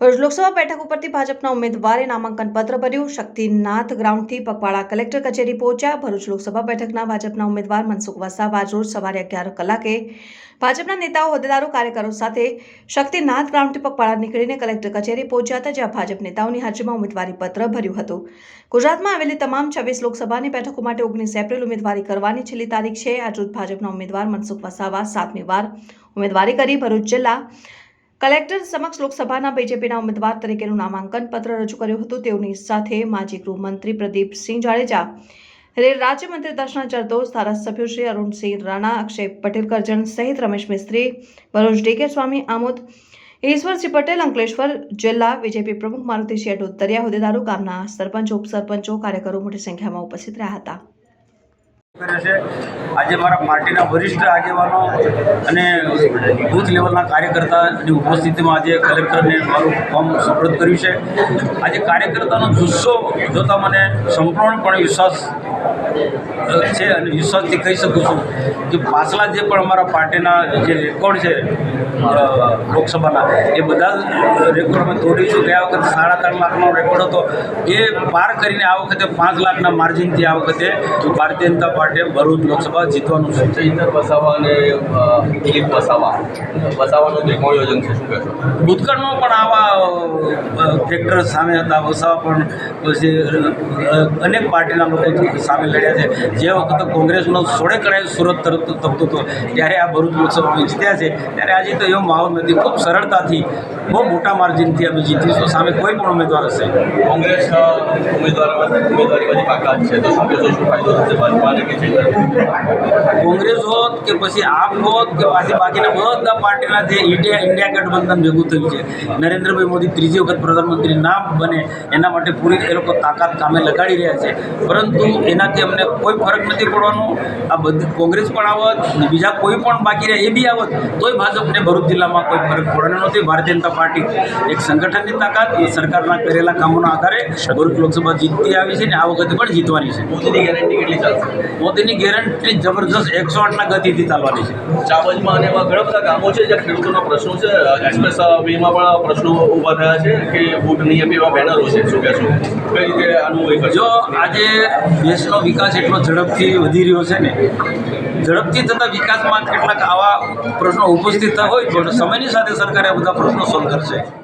ભરૂચ લોકસભા બેઠક ઉપરથી ભાજપના ઉમેદવારે નામાંકન પત્ર ભર્યું. શક્તિનાથ ગ્રાઉન્ડથી પગપાળા કલેક્ટર કચેરી પહોંચ્યા. ભરૂચ લોકસભા બેઠકના ભાજપના ઉમેદવાર મનસુખ વસાવા રોજ સવારે અગિયાર કલાકે ભાજપના નેતાઓ, હોદ્દેદારો, કાર્યકરો સાથે શક્તિનાથ ગ્રાઉન્ડથી પગપાળા નીકળીને કલેક્ટર કચેરી પહોંચ્યા હતા, જ્યાં ભાજપ નેતાઓની હાજરીમાં ઉમેદવારી પત્ર ભર્યું હતું. ગુજરાતમાં આવેલી તમામ છવ્વીસ લોકસભાની બેઠકો માટે ઓગણીસ એપ્રિલ ઉમેદવારી કરવાની છેલ્લી તારીખ છે. આજરોજ ભાજપના ઉમેદવાર મનસુખ વસાવા સાતમી વાર ઉમેદવારી કરી. ભરૂચ જિલ્લા કલેક્ટર સમક્ષ લોકસભાના બીજેપીના ઉમેદવાર તરીકેનું નામાંકન પત્ર રજૂ કર્યું હતું. તેઓની સાથે માજી ગૃહમંત્રી પ્રદીપસિંહ જાડેજા, રેલ રાજ્યમંત્રી દર્શના જરદોસ ધારાસભ્યો શ્રી અરુણસિંહ રાણા, અક્ષય પટેલ, કરજણ સહિત રમેશ મિસ્ત્રી ભરૂચ ડીકે સ્વામી આમોદ, ઈશ્વરસિંહ પટેલ, અંકલેશ્વર જિલ્લા બીજેપી પ્રમુખ મારુતિસિંહ અટોતરિયા હોદ્દેદારો, ગામના સરપંચો, ઉપસરપંચો, કાર્યકરો મોટી સંખ્યામાં ઉપસ્થિત રહ્યા હતા. આજે મારા પાર્ટીના વરિષ્ઠ આગેવાનો અને બૂથ લેવલના કાર્યકર્તાની ઉપસ્થિતિમાં આજે કલેક્ટરને મારું ફોર્મ સુપ્રત કર્યું છે. આજે કાર્યકર્તાનો જુસ્સો જોતા મને સંપૂર્ણપણે વિશ્વાસ છે અને વિશ્વાસથી કહી શકું છું કે પાછલા જે પણ અમારા પાર્ટીના જે રેકોર્ડ છે લોકસભાના, એ બધા રેકોર્ડ અમે તોડીશું. ગયા વખતે સાડા ત્રણ લાખનો રેકોર્ડ હતો. એ પાર કરીને આ વખતે પાંચ લાખના માર્જિનથી આ વખતે ભારતીય જનતા પાર્ટીએ ભરૂચ લોકસભા જીતવાનું છે. ચૈતર વસાવા અને દિલીપ વસાવા. વસાવાનું જે યોજન છે શું કહેશો? ભૂતકાળમાં પણ આવા ફેક્ટર સામે હતા. વસાવા પણ પછી અનેક પાર્ટીના લોકો સામે લડ્યા છે. જે વખતે કોંગ્રેસનો સોળે કળાએ સુરત તરત તપતો હતો ત્યારે આ ભરૂચ લોકસભામાં જીત્યા છે. ત્યારે આજે તો એવો માહોલ નથી. ખૂબ સરળતાથી બહુ મોટા માર્જિનથી અમે જીતીશું. સામે કોઈ પણ ઉમેદવાર હશે. કોંગ્રેસ ઉમેદવાર ઉમેદવારી બધી બાકાત છે. તો શું કહેશો? શું ફાયદો થશે ભાજપાને? કોંગ્રેસ હોત કે પછી આપ હોત કે પછી બાકીના બધા પાર્ટીના જે ઇન્ડિયા ઇન્ડિયા ગઠબંધન ભેગું થયું છે, નરેન્દ્રભાઈ મોદી ત્રીજી વખત પ્રધાનમંત્રી ના બને, એના માટે પૂરી એ લોકો તાકાત કામે લગાડી રહ્યા છે. પરંતુ એનાથી અમને કોઈ ફરક નથી પડવાનો. આ બધી કોંગ્રેસ પણ આવત બીજા કોઈ પણ બાકી રહે એ બી આવત, તોય ભાજપને ભરૂચ જિલ્લામાં કોઈ ફરક પડવાનો નથી. ભારતીય જનતા પાર્ટી એક સંગઠનની તાકાત, એ સરકારના કરેલા કામોના આધારે ભરૂચ લોકસભા જીતતી આવી છે ને આ વખતે પણ જીતવાની છે. મોદીની ગેરંટી કેટલી ચાલશે? મોદીની ગેરંટી જબરજસ્ત એકસો આઠના ગતિથી ચાલવાની છે. ચાવજમાં અને એવા ઘણા બધા ગામો છે જ્યાં ખેડૂતોના પ્રશ્નો છે. એક્સપ્રેસ વેમાં પણ પ્રશ્નો ઊભા થયા છે કે બૂટ નહીં આપે એવા બેનરો છે શું કહેશો? કઈ રીતે આનું જો આજે દેશનો વિકાસ એટલો ઝડપથી વધી રહ્યો છે ને ઝડપથી થતા વિકાસમાં કેટલાક આવા પ્રશ્નો ઉપસ્થિત થતા હોય તો સમયની સાથે સરકારે આ બધા પ્રશ્નો સોલ્વ કરશે.